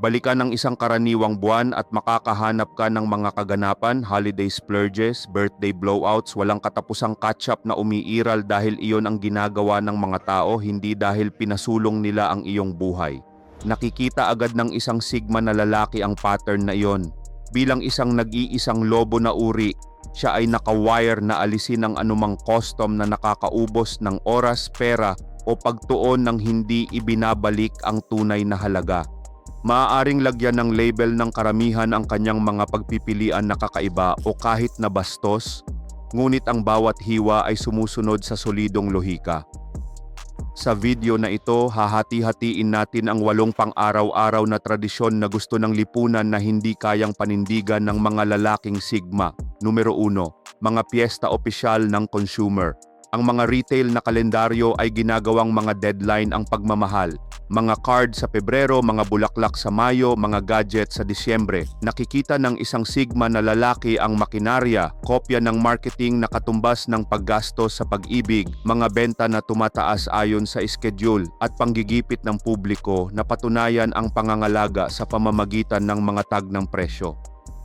Balikan ang isang karaniwang buwan at makakahanap ka ng mga kaganapan, holiday splurges, birthday blowouts, walang katapusang catch-up na umiiral dahil iyon ang ginagawa ng mga tao, hindi dahil pinasulong nila ang iyong buhay. Nakikita agad ng isang sigma na lalaki ang pattern na iyon. Bilang isang nag-iisang lobo na uri, siya ay nakawire na alisin ang anumang custom na nakakaubos ng oras, pera o pagtuon ng hindi ibinabalik ang tunay na halaga. Maaaring lagyan ng label ng karamihan ang kanyang mga pagpipilian na kakaiba o kahit na bastos, ngunit ang bawat hiwa ay sumusunod sa solidong lohika. Sa video na ito, hahati-hatiin natin ang walong pang-araw-araw na tradisyon na gusto ng lipunan na hindi kayang panindigan ng mga lalaking sigma. Numero 1, mga piyesta opisyal ng consumer. Ang mga retail na kalendaryo ay ginagawang mga deadline ang pagmamahal. Mga card sa Pebrero, mga bulaklak sa Mayo, mga gadget sa Disyembre. Nakikita ng isang sigma na lalaki ang makinarya, kopya ng marketing na katumbas ng paggastos sa pag-ibig, mga benta na tumataas ayon sa schedule at panggigipit ng publiko na patunayan ang pangangalaga sa pamamagitan ng mga tag ng presyo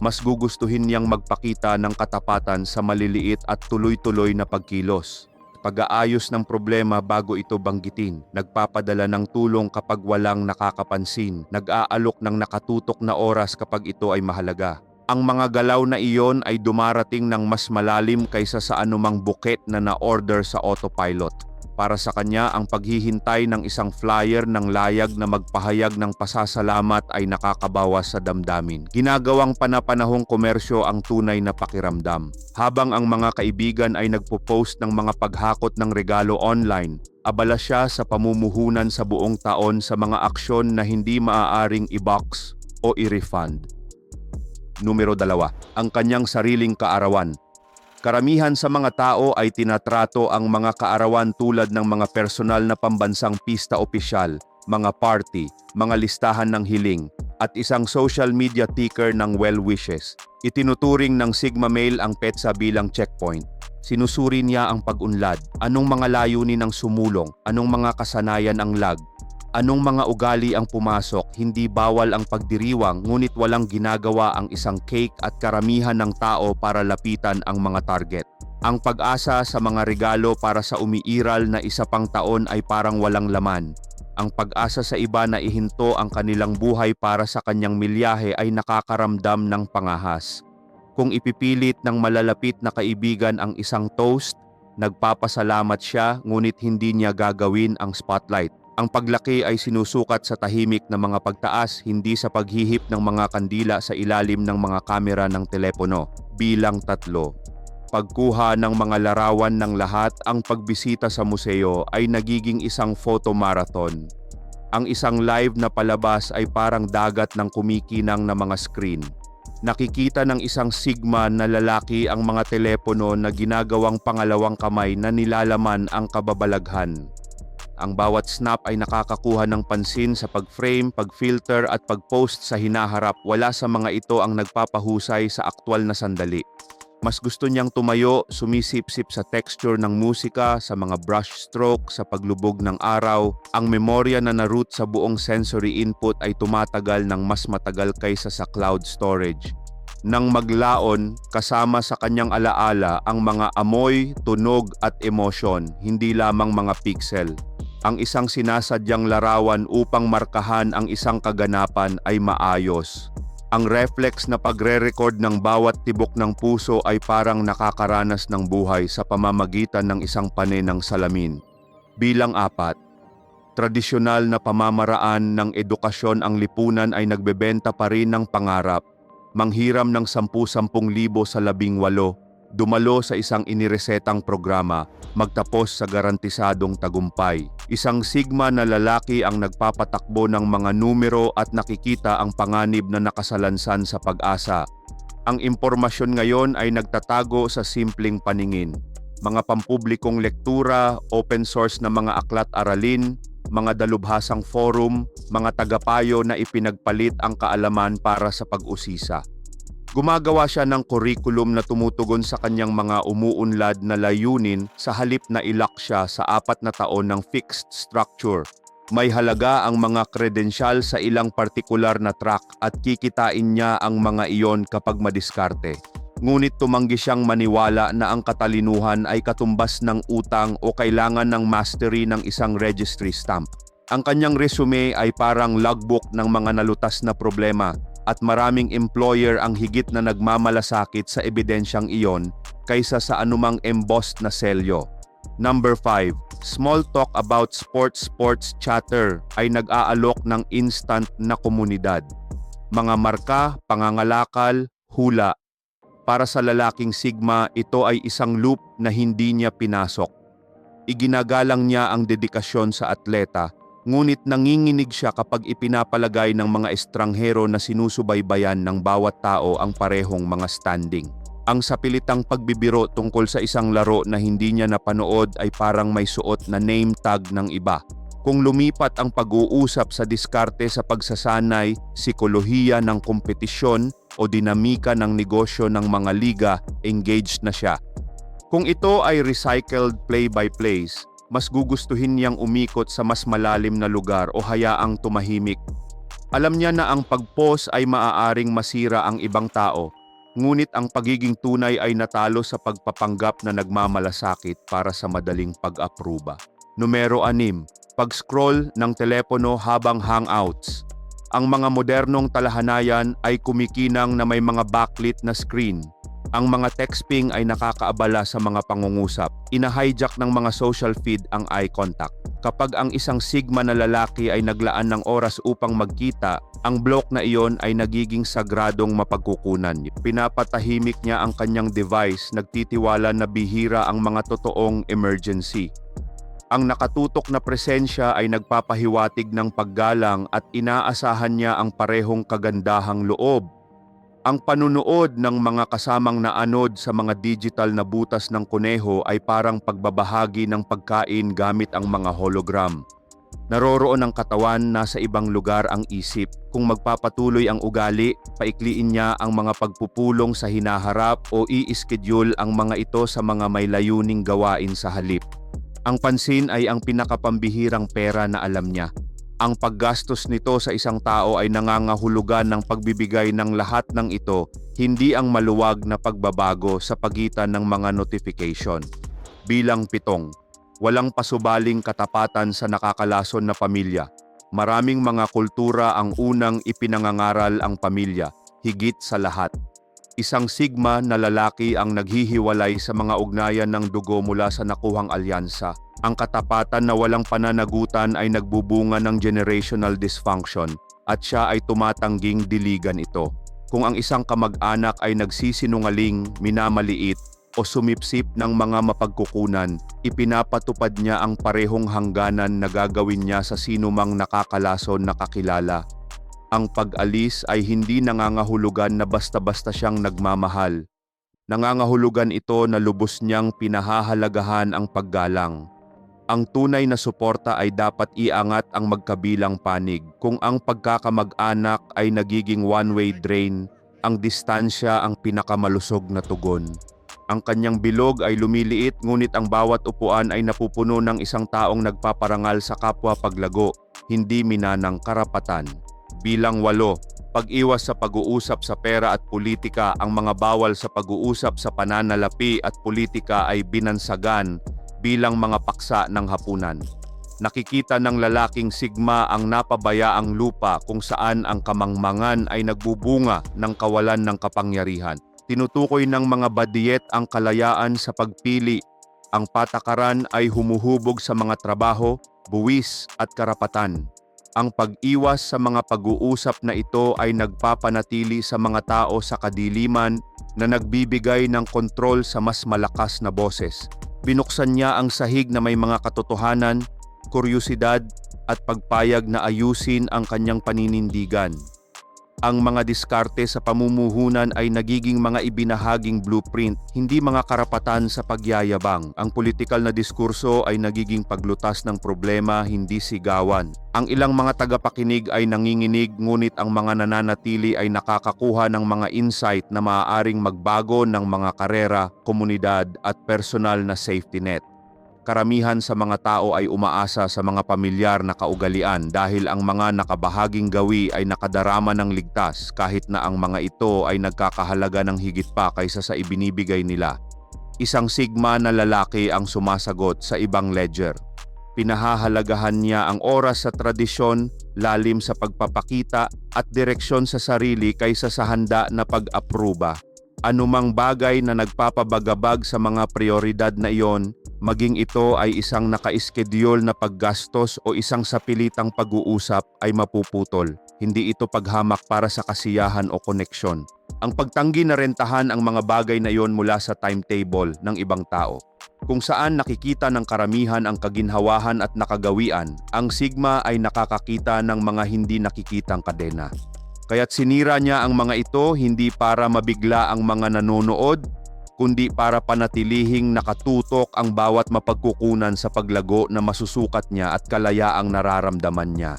mas gugustuhin niyang magpakita ng katapatan sa maliliit at tuloy-tuloy na pagkilos. Pag-aayos ng problema bago ito banggitin, nagpapadala ng tulong kapag walang nakakapansin, nag-aalok ng nakatutok na oras kapag ito ay mahalaga. Ang mga galaw na iyon ay dumarating ng mas malalim kaysa sa anumang buket na na-order sa autopilot. Para sa kanya, ang paghihintay ng isang flyer ng layag na magpahayag ng pasasalamat ay nakakabawas sa damdamin. Ginagawang panapanahong komersyo ang tunay na pakiramdam. Habang ang mga kaibigan ay nagpo-post ng mga paghakot ng regalo online, abala siya sa pamumuhunan sa buong taon sa mga aksyon na hindi maaaring i-box o i-refund. Numero dalawa, ang kanyang sariling kaarawan. Karamihan sa mga tao ay tinatrato ang mga kaarawan tulad ng mga personal na pambansang pista opisyal, mga party, mga listahan ng hiling, at isang social media ticker ng well wishes. Itinuturing ng Sigma Male ang petsa bilang checkpoint. Sinusuri niya ang pag-unlad, anong mga layunin ang sumulong, anong mga kasanayan ang lag, Anong mga ugali ang pumasok, hindi bawal ang pagdiriwang ngunit walang ginagawa ang isang cake at karamihan ng tao para lapitan ang mga target. Ang pag-asa sa mga regalo para sa umiiral na isa pang taon ay parang walang laman. Ang pag-asa sa iba na ihinto ang kanilang buhay para sa kanyang milyahe ay nakakaramdam ng pangahas. Kung ipipilit ng malalapit na kaibigan ang isang toast, nagpapasalamat siya ngunit hindi niya gagawin ang spotlight. Ang paglaki ay sinusukat sa tahimik na mga pagtaas, hindi sa paghihip ng mga kandila sa ilalim ng mga kamera ng telepono. Bilang tatlo. Pagkuha ng mga larawan ng lahat, ang pagbisita sa museo ay nagiging isang photo marathon. Ang isang live na palabas ay parang dagat ng kumikinang na mga screen. Nakikita ng isang sigma na lalaki ang mga telepono na ginagawang pangalawang kamay na nilalaman ang kababalaghan. Ang bawat snap ay nakakakuha ng pansin sa pag-frame, pag-filter at pag-post sa hinaharap. Wala sa mga ito ang nagpapahusay sa aktwal na sandali. Mas gusto niyang tumayo, sumisip-sip sa texture ng musika, sa mga brush stroke, sa paglubog ng araw. Ang memorya na naroot sa buong sensory input ay tumatagal ng mas matagal kaysa sa cloud storage. Nang maglaon, kasama sa kanyang alaala ang mga amoy, tunog at emosyon, hindi lamang mga pixel ang isang sinasadyang larawan upang markahan ang isang kaganapan ay maayos. Ang reflex na pagre-record ng bawat tibok ng puso ay parang nakakaranas ng buhay sa pamamagitan ng isang pane ng salamin. Bilang apat, tradisyonal na pamamaraan ng edukasyon ang lipunan ay nagbebenta pa rin ng pangarap, manghiram ng 10-10,000 sa labing walo dumalo sa isang iniresetang programa, magtapos sa garantisadong tagumpay. Isang sigma na lalaki ang nagpapatakbo ng mga numero at nakikita ang panganib na nakasalansan sa pag-asa. Ang impormasyon ngayon ay nagtatago sa simpleng paningin. Mga pampublikong lektura, open source na mga aklat-aralin, mga dalubhasang forum, mga tagapayo na ipinagpalit ang kaalaman para sa pag-usisa. Gumagawa siya ng curriculum na tumutugon sa kanyang mga umuunlad na layunin sa halip na ilak siya sa apat na taon ng fixed structure. May halaga ang mga kredensyal sa ilang partikular na track at kikitain niya ang mga iyon kapag madiskarte. Ngunit tumanggi siyang maniwala na ang katalinuhan ay katumbas ng utang o kailangan ng mastery ng isang registry stamp. Ang kanyang resume ay parang logbook ng mga nalutas na problema at maraming employer ang higit na nagmamalasakit sa ebidensyang iyon kaysa sa anumang embossed na selyo. Number 5. Small talk about sports sports chatter ay nag-aalok ng instant na komunidad. Mga marka, pangangalakal, hula. Para sa lalaking Sigma, ito ay isang loop na hindi niya pinasok. Iginagalang niya ang dedikasyon sa atleta, ngunit nanginginig siya kapag ipinapalagay ng mga estranghero na sinusubaybayan ng bawat tao ang parehong mga standing. Ang sapilitang pagbibiro tungkol sa isang laro na hindi niya napanood ay parang may suot na name tag ng iba. Kung lumipat ang pag-uusap sa diskarte sa pagsasanay, sikolohiya ng kompetisyon o dinamika ng negosyo ng mga liga, engaged na siya. Kung ito ay recycled play-by-plays, mas gugustuhin niyang umikot sa mas malalim na lugar o hayaang tumahimik. Alam niya na ang pag-pause ay maaaring masira ang ibang tao Ngunit ang pagiging tunay ay natalo sa pagpapanggap na nagmamalasakit para sa madaling pag-apruba. Numero 6. Pag-scroll ng telepono habang hangouts. Ang mga modernong talahanayan ay kumikinang na may mga backlit na screen. Ang mga texting ay nakakaabala sa mga pangungusap. Ina-hijack ng mga social feed ang eye contact. Kapag ang isang sigma na lalaki ay naglaan ng oras upang magkita, ang block na iyon ay nagiging sagradong mapagkukunan. Pinapatahimik niya ang kanyang device, nagtitiwala na bihira ang mga totoong emergency. Ang nakatutok na presensya ay nagpapahiwatig ng paggalang at inaasahan niya ang parehong kagandahang loob. Ang panunood ng mga kasamang naanod sa mga digital na butas ng kuneho ay parang pagbabahagi ng pagkain gamit ang mga hologram. Naroroon ang katawan, nasa ibang lugar ang isip. Kung magpapatuloy ang ugali, paikliin niya ang mga pagpupulong sa hinaharap o i-schedule ang mga ito sa mga may layuning gawain sa halip. Ang pansin ay ang pinakapambihirang pera na alam niya. Ang paggastos nito sa isang tao ay nangangahulugan ng pagbibigay ng lahat ng ito, hindi ang maluwag na pagbabago sa pagitan ng mga notification. Bilang pitong, walang pasubaling katapatan sa nakakalason na pamilya. Maraming mga kultura ang unang ipinangangaral ang pamilya, higit sa lahat. Isang sigma na lalaki ang naghihiwalay sa mga ugnayan ng dugo mula sa nakuhang alyansa. Ang katapatan na walang pananagutan ay nagbubunga ng generational dysfunction at siya ay tumatangging diligan ito. Kung ang isang kamag-anak ay nagsisinungaling, minamaliit, o sumipsip ng mga mapagkukunan, ipinapatupad niya ang parehong hangganan na gagawin niya sa sinumang nakakalason na kakilala. Ang pag-alis ay hindi nangangahulugan na basta-basta siyang nagmamahal. Nangangahulugan ito na lubos niyang pinahahalagahan ang paggalang. Ang tunay na suporta ay dapat iangat ang magkabilang panig. Kung ang pagkakamag-anak ay nagiging one-way drain, ang distansya ang pinakamalusog na tugon. Ang kanyang bilog ay lumiliit ngunit ang bawat upuan ay napupuno ng isang taong nagpaparangal sa kapwa paglago, hindi minanang karapatan. Bilang walo, pag-iwas sa pag-uusap sa pera at politika, ang mga bawal sa pag-uusap sa pananalapi at politika ay binansagan bilang mga paksa ng hapunan. Nakikita ng lalaking sigma ang napabayaang lupa kung saan ang kamangmangan ay nagbubunga ng kawalan ng kapangyarihan. Tinutukoy ng mga badiyet ang kalayaan sa pagpili. Ang patakaran ay humuhubog sa mga trabaho, buwis at karapatan. Ang pag-iwas sa mga pag-uusap na ito ay nagpapanatili sa mga tao sa kadiliman na nagbibigay ng kontrol sa mas malakas na boses. Binuksan niya ang sahig na may mga katotohanan, kuryosidad at pagpayag na ayusin ang kanyang paninindigan. Ang mga diskarte sa pamumuhunan ay nagiging mga ibinahaging blueprint, hindi mga karapatan sa pagyayabang. Ang politikal na diskurso ay nagiging paglutas ng problema, hindi sigawan. Ang ilang mga tagapakinig ay nanginginig ngunit ang mga nananatili ay nakakakuha ng mga insight na maaaring magbago ng mga karera, komunidad at personal na safety net. Karamihan sa mga tao ay umaasa sa mga pamilyar na kaugalian dahil ang mga nakabahaging gawi ay nakadarama ng ligtas kahit na ang mga ito ay nagkakahalaga ng higit pa kaysa sa ibinibigay nila. Isang sigma na lalaki ang sumasagot sa ibang ledger. Pinahahalagahan niya ang oras sa tradisyon, lalim sa pagpapakita at direksyon sa sarili kaysa sa handa na pag-apruba. Anumang bagay na nagpapabagabag sa mga prioridad na iyon, maging ito ay isang naka-schedule na paggastos o isang sapilitang pag-uusap ay mapuputol. Hindi ito paghamak para sa kasiyahan o koneksyon. Ang pagtanggi na rentahan ang mga bagay na iyon mula sa timetable ng ibang tao. Kung saan nakikita ng karamihan ang kaginhawahan at nakagawian, ang Sigma ay nakakakita ng mga hindi nakikitang kadena. Kaya't sinira niya ang mga ito hindi para mabigla ang mga nanonood, kundi para panatilihing nakatutok ang bawat mapagkukunan sa paglago na masusukat niya at kalayaang nararamdaman niya.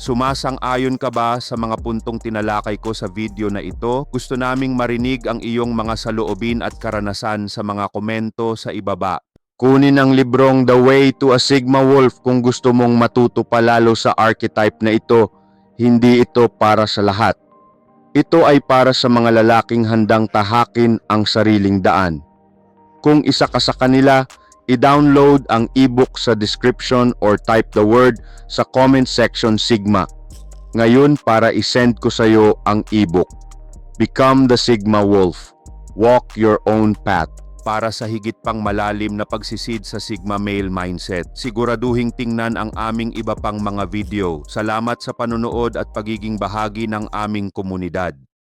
Sumasang-ayon ka ba sa mga puntong tinalakay ko sa video na ito? Gusto naming marinig ang iyong mga saloobin at karanasan sa mga komento sa ibaba. Kunin ang librong The Way to a Sigma Wolf kung gusto mong matuto pa lalo sa archetype na ito. Hindi ito para sa lahat. Ito ay para sa mga lalaking handang tahakin ang sariling daan. Kung isa ka sa kanila, i-download ang ebook sa description or type the word sa comment section Sigma. Ngayon para isend ko sa iyo ang ebook. Become the Sigma Wolf. Walk your own path. Para sa higit pang malalim na pagsisid sa Sigma Male Mindset, siguraduhing tingnan ang aming iba pang mga video. Salamat sa panonood at pagiging bahagi ng aming komunidad.